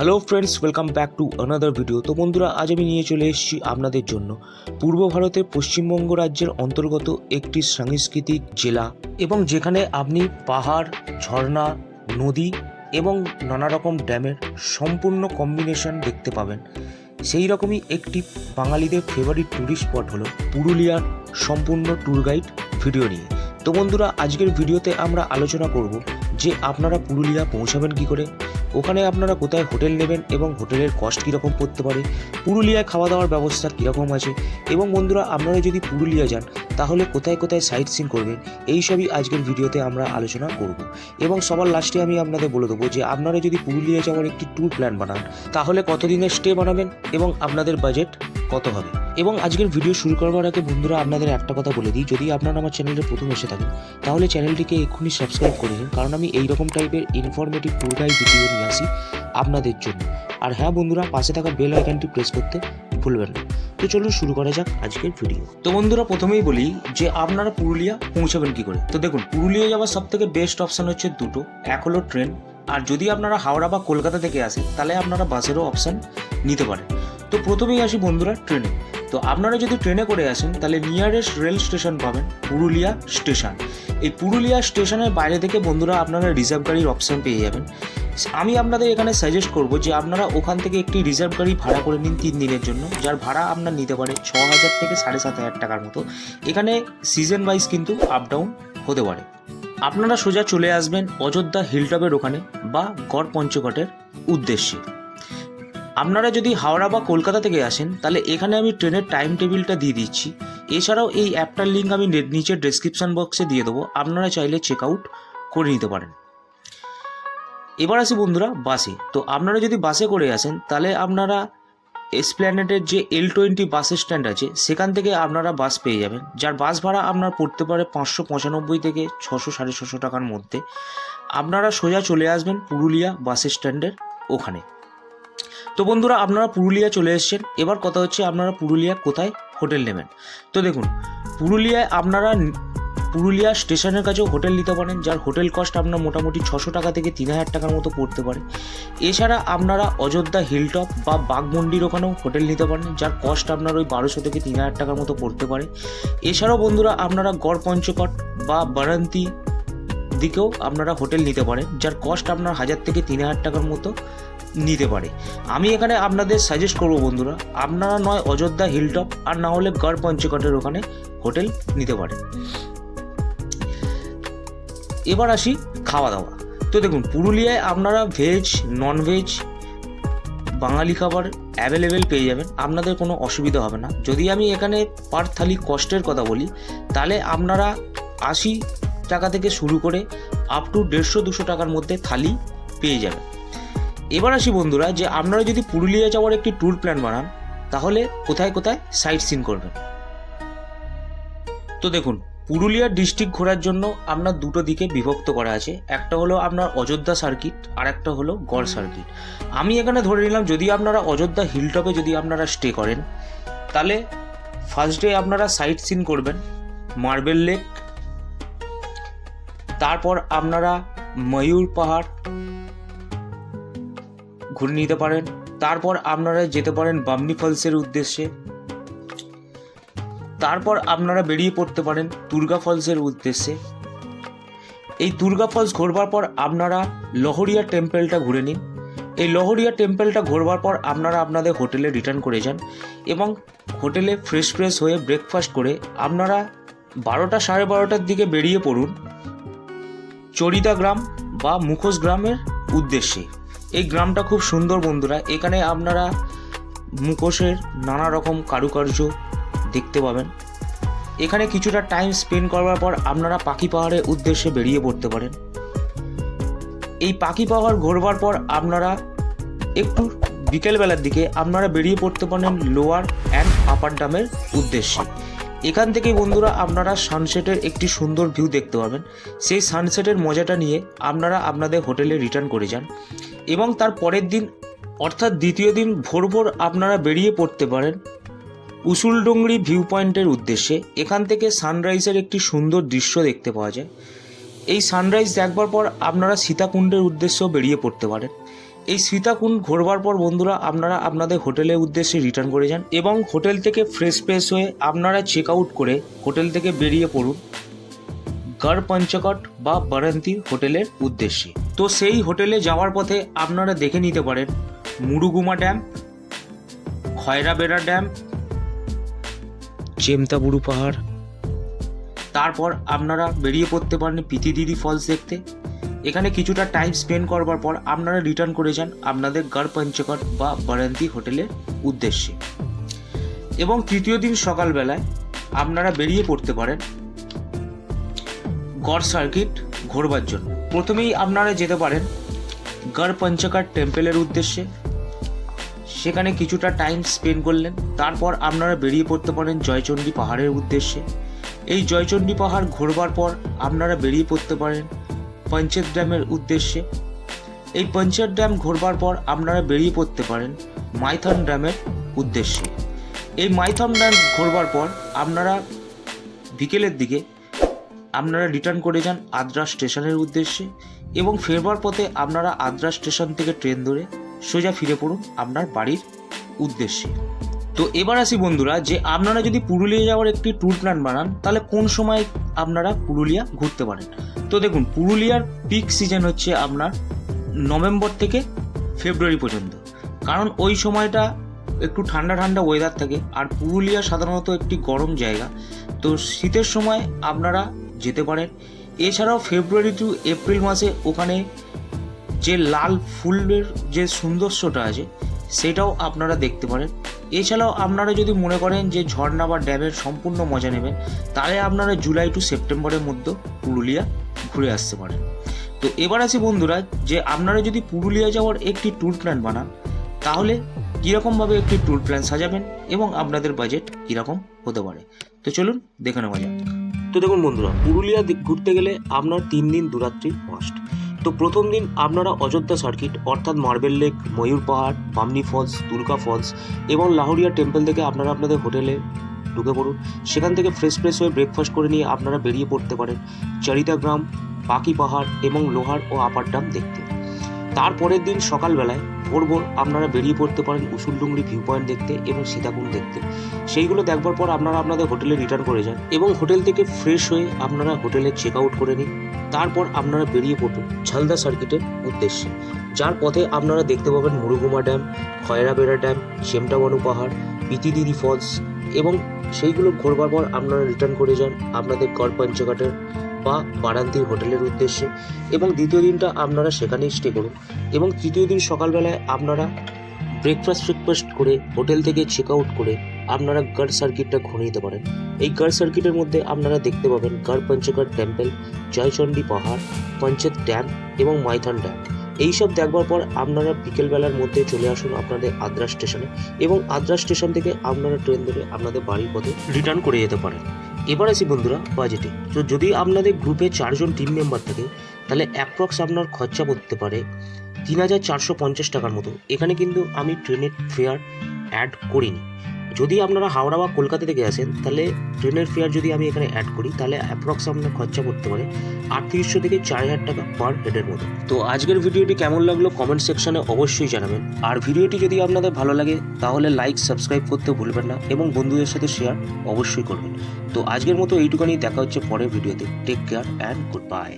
Hello friends welcome back to another video তো বন্ধুরা, আজ আমি নিয়ে চলে এসেছি আপনাদের জন্য পূর্ব ভারতের পশ্চিমবঙ্গ রাজ্যের অন্তর্গত একটি সাংস্কৃতিক জেলা এবং যেখানে আপনি পাহাড়, ঝর্ণা, নদী এবং নানা রকম ড্যামের সম্পূর্ণ কম্বিনেশন দেখতে পাবেন। সেই রকমই একটি বাঙালিদের ফেভারিট ট্যুরিস্ট স্পট হলো পুরুলিয়ার সম্পূর্ণ ট্যুর গাইড ভিডিও নিয়ে। তো বন্ধুরা, আজকের ভিডিওতে আমরা আলোচনা করব যে আপনারা পুরুলিয়া পৌঁছাবেন কি করে ওখানে আপনারা কোথায় হোটেল নেবেন এবং হোটেলের কস্ট কীরকম পড়তে পারে? পুরুলিয়ায় খাওয়া দাওয়ার ব্যবস্থা কীরকম আছে? এবং বন্ধুরা, আপনারা যদি পুরুলিয়া যান তাহলে কোথায় কোথায় সাইট সিন করবেন এই সবই আজকের ভিডিওতে আমরা আলোচনা করব। এবং সবার লাস্টে আমি আপনাদের বলে দেবো যে আপনারা যদি পুরুলিয়া যাওয়ার একটি ট্যুর প্ল্যান বানান, তাহলে কতদিনের স্টে বানাবেন এবং আপনাদের বাজেট কত হবে? এবং আজকের ভিডিও শুরু করবার আগে বন্ধুরা আপনাদের একটা কথা বলে দিই, যদি আপনারা আমার চ্যানেলে প্রথম এসে থাকেন, তাহলে চ্যানেলটিকে এক্ষুনি সাবস্ক্রাইব করে নিন, কারণ আমি এই রকম টাইপের ইনফরমেটিভ গাইড ভিডিও নিয়ে আসি আপনাদের জন্য। আর হ্যাঁ বন্ধুরা, পাশে থাকা বেল আইকনটি প্রেস করতে ভুলবেন না। তো চলুন শুরু করা যাক আজকের ভিডিও তো বন্ধুরা, প্রথমেই বলি যে আপনারা পুরুলিয়া পৌঁছাবেন কি করে? তো দেখুন, পুরুলিয়া যাওয়ার সব থেকে বেস্ট অপশান হচ্ছে দুটো। এক হলো ট্রেন আর যদি আপনারা হাওড়া বা কলকাতা থেকে আসেন, তাহলে আপনারা বাসেরও অপশান নিতে পারেন। তো প্রথমেই আসি বন্ধুরা ট্রেনে তো আপনারা যদি ট্রেনে করে আসেন, তাহলে নিয়ারেস্ট রেল স্টেশন পাবেন, পুরুলিয়া স্টেশন এই পুরুলিয়া স্টেশনের বাইরে থেকে বন্ধুরা আপনারা রিজার্ভ গাড়ির অপশান পেয়ে যাবেন। আমি আপনাদের এখানে সাজেস্ট করব যে আপনারা ওখান থেকে একটি রিজার্ভ গাড়ি ভাড়া করে নিন তিন দিনের জন্য। যার ভাড়া আপনার নিতে পারে ছ হাজার থেকে সাড়ে সাত হাজার টাকার মতো। এখানে সিজন ওয়াইজ কিন্তু আপ ডাউন হতে পারে। আপনারা সোজা চলে আসবেন অযোধ্যা হিলটপের ওখানে বা গড় পঞ্চকটের উদ্দেশ্যে। আপনারা যদি হাওড়া বা কলকাতা থেকে আসেন, তাহলে এখানে আমি ট্রেনের টাইম টেবিলটা দিয়ে দিচ্ছি। এছাড়াও এই অ্যাপটার লিঙ্ক আমি নিচের ডেসক্রিপশন বক্সে দিয়ে দেবো। আপনারা চাইলে চেক আউট করে নিতে পারেন। এবার আসি বন্ধুরা, বাসে। তো আপনারা যদি বাসে করে আসেন, তাহলে আপনারা এসপ্ল্যানেটের যে এল টোয়েন্টি বাস স্ট্যান্ড আছে, সেখান থেকে আপনারা বাস পেয়ে যাবেন। যার বাস ভাড়া আপনার পড়তে পারে পাঁচশো পঁচানব্বই থেকে ছশো সাড়ে ছশো টাকার মধ্যে। আপনারা সোজা চলে আসবেন পুরুলিয়া বাস স্ট্যান্ডের ওখানে। তো বন্ধুরা, আপনারা পুরুলিয়া চলে এসেছেন। এবার কথা হচ্ছে আপনারা পুরুলিয়া কোথায় হোটেল নেবেন। তো দেখুন, পুরুলিয়ায় আপনারা পুরুলিয়া স্টেশনের কাছেও হোটেল নিতে পারেন, যার হোটেল কস্ট আপনার মোটামুটি ছশো টাকা থেকে তিন হাজার টাকার মতো পড়তে পারে। এছাড়া আপনারা অযোধ্যা হিলটপ বা বাঘমন্ডির ওখানেও হোটেল নিতে পারেন, যার কস্ট আপনার ওই বারোশো থেকে তিন হাজার টাকার মতো পড়তে পারে। এছাড়াও বন্ধুরা, আপনারা গড় পঞ্চকট বা বারান্তি দিকেও আপনারা হোটেল নিতে পারেন, যার কস্ট আপনার হাজার থেকে তিন হাজার টাকার মতো নিতে পারে। আমি এখানে আপনাদের সাজেস্ট করব বন্ধুরা, আপনারা নয় অযোধ্যা হিলটপ আর না হলে গড় পঞ্চকটের ওখানে হোটেল নিতে পারেন। এবার আসি খাওয়া দাওয়া তো দেখুন, পুরুলিয়ায় আপনারা ভেজ নন ভেজ বাঙালি খাবার অ্যাভেলেবেল পেয়ে যাবেন, আপনাদের কোনো অসুবিধা হবে না। যদি আমি এখানে পার থালি কস্টের কথা বলি, তাহলে আপনারা আশি টাকা থেকে শুরু করে আপ টু দেড়শো, দুশো টাকার মধ্যে থালি পেয়ে যাবেন এবার আসি বন্ধুরা যে আপনারা যদি পুরুলিয়া যাওয়ার একটি ট্যুর প্ল্যান বানান, তাহলে কোথায় কোথায় সাইট সিন করবেন? তো দেখুন, পুরুলিয়া ডিস্ট্রিক্ট ঘোরার জন্য আপনার দুটো দিকে বিভক্ত করা আছে। একটা হলো আপনার অযোধ্যা সার্কিট আর একটা হলো গড় সার্কিট আমি এখানে ধরে নিলাম, যদি আপনারা অযোধ্যা হিলটপে যদি আপনারা স্টে করেন, তাহলে ফার্স্ট ডে আপনারা সাইট সিন করবেন। মার্বেল লেক তারপর আপনারা ময়ূর পাহাড় ঘুরে নিতে পারেন। তারপর আপনারা যেতে পারেন বামনি ফলসের উদ্দেশ্যে। তারপর আপনারা বেরিয়ে পড়তে পারেন দুর্গা ফলসের উদ্দেশ্যে। এই দুর্গা ফলস ঘোরবার পর আপনারা লহরিয়া টেম্পলটা ঘুরে নিন। এই লহরিয়া টেম্পলটা ঘোরবার পর আপনারা আপনাদের হোটেলে রিটার্ন করে যান এবং হোটেলে ফ্রেশ ফ্রেশ হয়ে ব্রেকফাস্ট করে আপনারা বারোটা সাড়ে বারোটার দিকে বেরিয়ে পড়ুন। চরিদা গ্রাম বা মুখোশ গ্রামের উদ্দেশ্যে। এই গ্রামটা খুব সুন্দর বন্ধুরা। এখানে আপনারা মুখোশের নানা রকম কারুকার্য দেখতে পাবেন। এখানে কিছুটা টাইম স্পেন্ড করবার পর আপনারা পাখি পাহাড়ের উদ্দেশ্যে বেরিয়ে পড়তে পারেন। এই পাখি পাহাড় ঘোরবার পর আপনারা একটু বিকেলবেলার দিকে আপনারা বেরিয়ে পড়তে পারেন লোয়ার অ্যান্ড আপার ডামের উদ্দেশ্যে। এখান থেকেই বন্ধুরা আপনারা সানসেটের একটি সুন্দর ভিউ দেখতে পাবেন সেই সানসেটের মজাটা নিয়ে আপনারা আপনাদের হোটেলে রিটার্ন করে যান। এবং তার পরের দিন, অর্থাৎ দ্বিতীয় দিন ভোর ভোর আপনারা বেরিয়ে পড়তে পারেন উসুলডুংরি ভিউ পয়েন্টের উদ্দেশ্যে। এখান থেকে সানরাইজের একটি সুন্দর দৃশ্য দেখতে পাওয়া যায়। এই সানরাইজ দেখবার পর আপনারা সীতাকুণ্ডের উদ্দেশ্যেও বেরিয়ে পড়তে পারেন। এই সীতাকুণ্ড ঘোরবার পর বন্ধুরা আপনারা আপনাদের হোটেলের উদ্দেশ্যে রিটার্ন করে যান এবং হোটেল থেকে ফ্রেশ ফ্রেশ হয়ে আপনারা চেক আউট করে হোটেল থেকে বেরিয়ে পড়ুন গড় পঞ্চকট বা বারান্তি হোটেলের উদ্দেশ্যে। তো সেই হোটেলে যাওয়ার পথে আপনারা দেখে নিতে পারেন মুরুগুমা ড্যাম, খয়রাবেড়া ড্যাম চেমতাবুরু পাহাড়। তারপর আপনারা বেরিয়ে পড়তে পারেন পিতিদিদি ফলস দেখতে। এখানে কিছুটা টাইম স্পেন্ড করবার পর আপনারা রিটার্ন করে যান আপনাদের গড় পঞ্চকট বা বারান্তি হোটেলের উদ্দেশ্যে। এবং তৃতীয় দিন সকালবেলায় আপনারা বেরিয়ে পড়তে পারেন গড় সার্কিট ঘোরবার জন্য। প্রথমেই আপনারা যেতে পারেন গড় পঞ্চকট টেম্পেলের উদ্দেশ্যে। সেখানে কিছুটা টাইম স্পেন্ড করলেন, তারপর আপনারা বেরিয়ে পড়তে পারেন জয়চণ্ডী পাহাড়ের উদ্দেশ্যে। এই জয়চণ্ডী পাহাড় ঘোরবার পর আপনারা বেরিয়ে পড়তে পারেন পঞ্চায়েত ড্যামের উদ্দেশ্যে। এই পঞ্চায়েত ড্যাম ঘোরবার পর আপনারা বেরিয়ে পড়তে পারেন মাইথন ড্যামের উদ্দেশ্যে। এই মাইথন ড্যাম ঘোরবার পর আপনারা বিকেলের দিকে আপনারা রিটার্ন করে যান আদ্রা স্টেশনের উদ্দেশ্যে এবং ফেরবার পথে আপনারা আদ্রা স্টেশন থেকে ট্রেন ধরে সোজা ফিরে পড়ুন আপনার বাড়ির উদ্দেশ্যে। তো এবার আসি বন্ধুরা, যে আপনারা যদি পুরুলিয়া যাওয়ার একটি ট্যুর প্ল্যান বানান, তাহলে কোন সময় আপনারা পুরুলিয়া ঘুরতে পারেন? তো দেখুন, পুরুলিয়ার পিক সিজন হচ্ছে আপনার নভেম্বর থেকে ফেব্রুয়ারি পর্যন্ত। কারণ ওই সময়টা একটু ঠান্ডা ঠান্ডা ওয়েদার থাকে, আর পুরুলিয়া সাধারণত একটি গরম জায়গা। তো শীতের সময় আপনারা যেতে পারেন। এছাড়াও ফেব্রুয়ারি টু এপ্রিল মাসে ওখানে যে লাল ফুলের যে সৌন্দর্যটা আছে, সেটাও আপনারা দেখতে পারেন। এছাড়াও আপনারা যদি মনে করেন যে ঝর্ণা বা ড্যামের সম্পূর্ণ মজা নেবেন, তাহলে আপনারা জুলাই টু সেপ্টেম্বরের মধ্যে পুরুলিয়া ঘুরে আসতে পারেন তো এবার আসি বন্ধুরা যে আপনারা যদি পুরুলিয়া যাওয়ার একটি ট্যুর প্ল্যান বানান, তাহলে কীরকমভাবে একটি ট্যুর প্ল্যান সাজাবেন এবং আপনাদের বাজেট কীরকম হতে পারে? তো চলুন দেখে নেওয়া যাক। তো দেখুন বন্ধুরা, পুরুলিয়া ঘুরতে গেলে আপনার তিন দিন দুরাত্রি মাস্ট তো প্রথম দিন আপনারা অযোধ্যা সার্কিট অর্থাৎ মার্বেল লেক ময়ূর পাহাড়, বামনি ফলস দুর্গা ফলস এবং লাহোরিয়া টেম্পল থেকে আপনারা আপনাদের হোটেলে ঢুকে পড়ুন। সেখান থেকে ফ্রেশ ফ্রেশ হয়ে ব্রেকফাস্ট করে নিয়ে আপনারা বেরিয়ে পড়তে পারেন চরিতা গ্রাম পাখি পাহাড় এবং লোহার ও আপার ড্যাম দেখতে। তারপরের দিন সকালবেলায় ভোর ভোর আপনারা বেরিয়ে পড়তে পারেন উসুলডুংরি ভিউ পয়েন্ট দেখতে এবং সীতাকুণ্ড দেখতে। সেইগুলো দেখবার পর আপনারা আপনাদের হোটেলে রিটার্ন করে যান এবং হোটেল থেকে ফ্রেশ হয়ে আপনারা হোটেলে চেক আউট করে নিন। তারপর আপনারা বেরিয়ে পড়ুন ঝালদা সার্কিটের উদ্দেশ্যে। যার পথে আপনারা দেখতে পাবেন মুরুগুমা ড্যাম খয়রাবেড়া ড্যাম সেমটাবানু পাহাড়, পিতিদিদি ফলস সেইগুলো ঘোরবার পর আপনারা রিটার্ন করে যান আপনাদের গড় পঞ্চঘাটের বা বারান্তির হোটেলের উদ্দেশ্যে এবং দ্বিতীয় দিনটা আপনারা সেখানেই স্টে করুন এবং তৃতীয় দিন সকালবেলায় আপনারা ব্রেকফাস্ট ব্রেকফাস্ট করে হোটেল থেকে চেক আউট করে আপনারা গড় সার্কিটটা ঘুরে নিতে পারেন। এই গড় সার্কিটের মধ্যে আপনারা দেখতে পাবেন গড় পঞ্চগড় টেম্পল জয়চণ্ডী পাহাড়, পঞ্চেত ড্যাম এবং মাইথন ড্যাম এইসব দেখবার পর আপনারা বিকেলবেলার মধ্যে চলে আসুন আপনাদের আদ্রা স্টেশনে এবং আদ্রা স্টেশন থেকে আপনারা ট্রেন ধরে আপনাদের বাড়ির পথে রিটার্ন করে যেতে পারেন। এবার আসি বন্ধুরা বাজেটে তো যদি আপনাদের গ্রুপে চারজন টিম মেম্বার থাকে, তাহলে অ্যাপ্রক্স আপনার খরচা পড়তে পারে তিন হাজার চারশো পঞ্চাশ টাকার মতো। এখানে কিন্তু আমি ট্রেনের ফেয়ার অ্যাড করিনি। যদি আপনারা হাওড়া বা কলকাতা থেকে আসেন, তাহলে ট্রেনের ফেয়ার যদি আমি এখানে অ্যাড করি, তাহলে অ্যাপ্রক্স আপনার খরচা পড়তে পারে আটত্রিশশো থেকে চার হাজার টাকা পার হেডের মতো। তো আজকের ভিডিওটি কেমন লাগল কমেন্ট সেকশনে অবশ্যই জানাবেন। আর ভিডিওটি যদি আপনাদের ভালো লাগে, তাহলে লাইক সাবস্ক্রাইব করতে ভুলবেন না এবং বন্ধুদের সাথে শেয়ার অবশ্যই করবেন। তো আজকের মতো এইটুখানি, দেখা হচ্ছে পরের ভিডিওতে। Take care and good bye